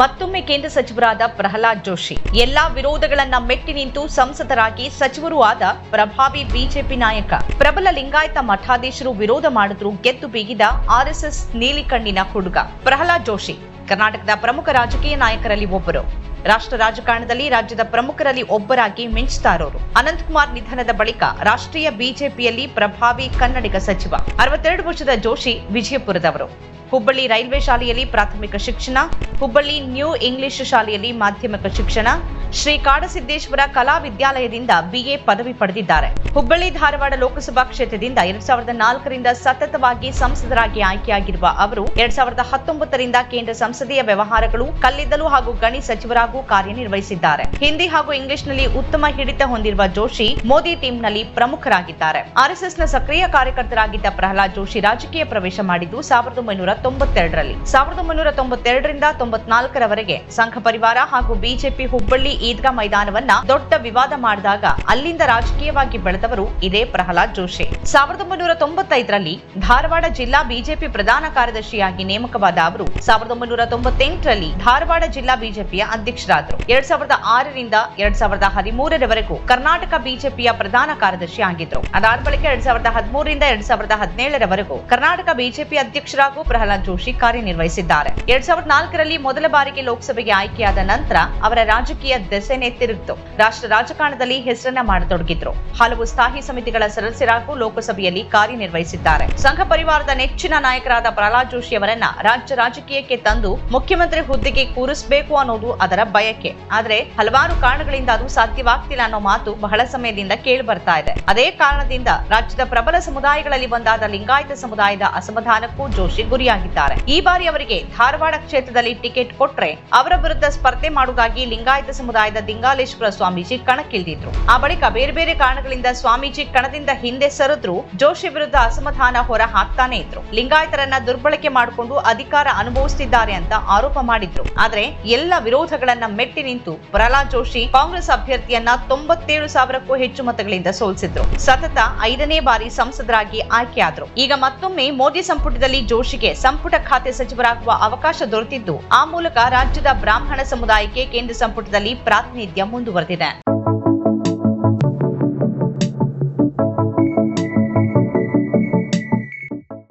ಮತ್ತೊಮ್ಮೆ ಕೇಂದ್ರ ಸಚಿವರಾದ ಪ್ರಹ್ಲಾದ್ ಜೋಶಿ. ಎಲ್ಲಾ ವಿರೋಧಗಳನ್ನ ಮೆಟ್ಟಿ ನಿಂತು ಸಂಸದರಾಗಿ ಸಚಿವರೂ ಆದ ಪ್ರಭಾವಿ ಬಿಜೆಪಿ ನಾಯಕ. ಪ್ರಬಲ ಲಿಂಗಾಯತ ಮಠಾಧೀಶರು ವಿರೋಧ ಮಾಡಿದ್ರು, ಗೆದ್ದು ಬೀಗಿದ ಆರ್ಎಸ್ಎಸ್ ನೀಲಿಕಣ್ಣಿನ ಹುಡುಗ. ಪ್ರಹ್ಲಾದ್ ಜೋಶಿ, ಕರ್ನಾಟಕದ ಪ್ರಮುಖ ರಾಜಕೀಯ ನಾಯಕರಲ್ಲಿ ಒಬ್ಬರು. ರಾಷ್ಟ್ರ ರಾಜಕಾರಣದಲ್ಲಿ ರಾಜ್ಯದ ಪ್ರಮುಖರಲ್ಲಿ ಒಬ್ಬರಾಗಿ ಮಿಂಚ್ತಾರೋರು ಅನಂತಕುಮಾರ್ ನಿಧನದ ಬಳಿಕ ರಾಷ್ಟ್ರೀಯ ಬಿಜೆಪಿಯಲ್ಲಿ ಪ್ರಭಾವಿ ಕನ್ನಡಿಗ ಸಚಿವ. ಅರವತ್ತೆರಡು ವರ್ಷದ ಜೋಶಿ ವಿಜಯಪುರದವರು. ಹುಬ್ಬಳ್ಳಿ ರೈಲ್ವೆ ಶಾಲೆಯಲ್ಲಿ ಪ್ರಾಥಮಿಕ ಶಿಕ್ಷಣ ಹುಬ್ಬಳ್ಳಿ ನ್ಯೂ ಇಂಗ್ಲಿಷ್ ಶಾಲೆಯಲ್ಲಿ ಮಾಧ್ಯಮಿಕ ಶಿಕ್ಷಣ ಶ್ರೀ ಕಾಡಸಿದ್ದೇಶ್ವರ ಕಲಾ ವಿದ್ಯಾಲಯದಿಂದ ಬಿಎ ಪದವಿ ಪಡೆದಿದ್ದಾರೆ. ಹುಬ್ಬಳ್ಳಿ ಧಾರವಾಡ ಲೋಕಸಭಾ ಕ್ಷೇತ್ರದಿಂದ ಎರಡ್ ಸಾವಿರದ ನಾಲ್ಕರಿಂದ ಸತತವಾಗಿ ಸಂಸದರಾಗಿ ಆಯ್ಕೆಯಾಗಿರುವ ಅವರು ಎರಡ್ ಸಾವಿರದ ಹತ್ತೊಂಬತ್ತರಿಂದ ಕೇಂದ್ರ ಸಂಸದೀಯ ವ್ಯವಹಾರಗಳು, ಕಲ್ಲಿದ್ದಲು ಹಾಗೂ ಗಣಿ ಸಚಿವರಾಗೂ ಕಾರ್ಯನಿರ್ವಹಿಸಿದ್ದಾರೆ. ಹಿಂದಿ ಹಾಗೂ ಇಂಗ್ಲಿಷ್ನಲ್ಲಿ ಉತ್ತಮ ಹಿಡಿತ ಹೊಂದಿರುವ ಜೋಶಿ ಮೋದಿ ಟೀಮ್ನಲ್ಲಿ ಪ್ರಮುಖರಾಗಿದ್ದಾರೆ. ಆರ್ಎಸ್ಎಸ್ನ ಸಕ್ರಿಯ ಕಾರ್ಯಕರ್ತರಾಗಿದ್ದ ಪ್ರಹ್ಲಾದ್ ಜೋಶಿ ರಾಜಕೀಯ ಪ್ರವೇಶ ಮಾಡಿದ್ದು ಸಾವಿರದ ಒಂಬೈನೂರ ತೊಂಬತ್ತೆರಡರಲ್ಲಿ. ಸಾವಿರದ ಒಂಬೈನೂರ ತೊಂಬತ್ತೆರಡರಿಂದ ತೊಂಬತ್ನಾಲ್ಕರವರೆಗೆ ಸಂಘ ಪರಿವಾರ ಹಾಗೂ ಬಿಜೆಪಿ ಹುಬ್ಬಳ್ಳಿ ಈದ್ಗಾ ಮೈದಾನವನ್ನ ದೊಡ್ಡ ವಿವಾದ ಮಾಡಿದಾಗ ಅಲ್ಲಿಂದ ರಾಜಕೀಯವಾಗಿ ಬೆಳೆದವರು ಇದೇ ಪ್ರಹ್ಲಾದ್ ಜೋಶಿ. ಸಾವಿರದ ಒಂಬೈನೂರ ತೊಂಬತ್ತೈದರಲ್ಲಿ ಧಾರವಾಡ ಜಿಲ್ಲಾ ಬಿಜೆಪಿ ಪ್ರಧಾನ ಕಾರ್ಯದರ್ಶಿಯಾಗಿ ನೇಮಕವಾದ ಅವರು ಸಾವಿರದ ಒಂಬೈನೂರ ತೊಂಬತ್ತೆಂಟರಲ್ಲಿ ಧಾರವಾಡ ಜಿಲ್ಲಾ ಬಿಜೆಪಿಯ ಅಧ್ಯಕ್ಷರಾದರು. ಎರಡ್ ಸಾವಿರದ ಆರರಿಂದ ಎರಡ್ ಸಾವಿರದ ಹದಿಮೂರರವರೆಗೂ ಕರ್ನಾಟಕ ಬಿಜೆಪಿಯ ಪ್ರಧಾನ ಕಾರ್ಯದರ್ಶಿ ಆಗಿದ್ರು ಅದಾದ ಬಳಿಕ ಎರಡ್ ಸಾವಿರದ ಹದಿಮೂರರಿಂದ ಎರಡ್ ಸಾವಿರದ ಹದಿನೇಳರವರೆಗೂ ಕರ್ನಾಟಕ ಬಿಜೆಪಿ ಅಧ್ಯಕ್ಷರಾಗೂ ಪ್ರಹ್ಲಾದ್ ಜೋಶಿ ಕಾರ್ಯನಿರ್ವಹಿಸಿದ್ದಾರೆ. ಎರಡ್ ಸಾವಿರದ ನಾಲ್ಕರಲ್ಲಿ ಮೊದಲ ಬಾರಿಗೆ ಲೋಕಸಭೆಗೆ ಆಯ್ಕೆಯಾದ ನಂತರ ಅವರ ರಾಜಕೀಯ ದೆಸೆನೆ ತಿರುಗಿತು. ರಾಷ್ಟ್ರ ರಾಜಕಾರಣದಲ್ಲಿ ಹೆಸರನ್ನ ಮಾಡತೊಡಗಿದ್ರು. ಹಲವು ಸ್ಥಾಯಿ ಸಮಿತಿಗಳ ಸದಸ್ಯರಾಗೂ ಲೋಕಸಭೆಯಲ್ಲಿ ಕಾರ್ಯನಿರ್ವಹಿಸಿದ್ದಾರೆ. ಸಂಘ ಪರಿವಾರದ ನೆಚ್ಚಿನ ನಾಯಕರಾದ ಪ್ರಹ್ಲಾದ್ ಜೋಶಿ ಅವರನ್ನ ರಾಜ್ಯ ರಾಜಕೀಯಕ್ಕೆ ತಂದು ಮುಖ್ಯಮಂತ್ರಿ ಹುದ್ದೆಗೆ ಕೂರಿಸಬೇಕು ಅನ್ನೋದು ಅದರ ಬಯಕೆ. ಆದ್ರೆ ಹಲವಾರು ಕಾರಣಗಳಿಂದ ಅದು ಸಾಧ್ಯವಾಗ್ತಿಲ್ಲ ಅನ್ನೋ ಮಾತು ಬಹಳ ಸಮಯದಿಂದ ಕೇಳಿ ಬರ್ತಾ ಇದೆ. ಅದೇ ಕಾರಣದಿಂದ ರಾಜ್ಯದ ಪ್ರಬಲ ಸಮುದಾಯಗಳಲ್ಲಿ ಒಂದಾದ ಲಿಂಗಾಯತ ಸಮುದಾಯದ ಅಸಮಾಧಾನಕ್ಕೂ ಜೋಶಿ ಗುರಿಯಾಗಿದ್ದಾರೆ. ಈ ಬಾರಿ ಅವರಿಗೆ ಧಾರವಾಡ ಕ್ಷೇತ್ರದಲ್ಲಿ ಟಿಕೆಟ್ ಕೊಟ್ರೆ ಅವರ ವಿರುದ್ಧ ಸ್ಪರ್ಧೆ ಮಾಡುವುದಾಗಿ ಲಿಂಗಾಯತ ಸಮುದಾಯದ ದಿಂಗಾಲೇಶ್ವರ ಸ್ವಾಮೀಜಿ ಕಣಕ್ಕಿಳಿದಿದ್ರು. ಆ ಬಳಿಕ ಬೇರೆ ಬೇರೆ ಕಾರಣಗಳಿಂದ ಸ್ವಾಮೀಜಿ ಕಣದಿಂದ ಹಿಂದೆ ಸರಿದ್ರು. ಜೋಶಿ ವಿರುದ್ಧ ಅಸಮಾಧಾನ ಹೊರ ಹಾಕ್ತಾನೆ ಇದ್ರು. ಲಿಂಗಾಯತರನ್ನ ದುರ್ಬಳಕೆ ಮಾಡಿಕೊಂಡು ಅಧಿಕಾರ ಅನುಭವಿಸುತ್ತಿದ್ದಾರೆ ಅಂತ ಆರೋಪ ಮಾಡಿದ್ರು. ಆದ್ರೆ ಎಲ್ಲ ವಿರೋಧಗಳನ್ನ ಮೆಟ್ಟಿ ನಿಂತು ಪ್ರಹ್ಲಾದ್ ಜೋಶಿ ಕಾಂಗ್ರೆಸ್ ಅಭ್ಯರ್ಥಿಯನ್ನ ತೊಂಬತ್ತೇಳು ಸಾವಿರಕ್ಕೂ ಹೆಚ್ಚು ಮತಗಳಿಂದ ಸೋಲಿಸಿದ್ರು. ಸತತ ಐದನೇ ಬಾರಿ ಸಂಸದರಾಗಿ ಆಯ್ಕೆಯಾದ್ರು ಈಗ ಮತ್ತೊಮ್ಮೆ ಮೋದಿ ಸಂಪುಟದಲ್ಲಿ ಜೋಶಿಗೆ ಸಂಪುಟ ಖಾತೆ ಸಚಿವರಾಗುವ ಅವಕಾಶ ದೊರೆತಿದ್ದು, ಆ ಮೂಲಕ ರಾಜ್ಯದ ಬ್ರಾಹ್ಮಣ ಸಮುದಾಯಕ್ಕೆ ಕೇಂದ್ರ ಸಂಪುಟದಲ್ಲಿ ಪ್ರಾತಿನಿಧ್ಯ ಮುಂದುವರೆದಿದೆ.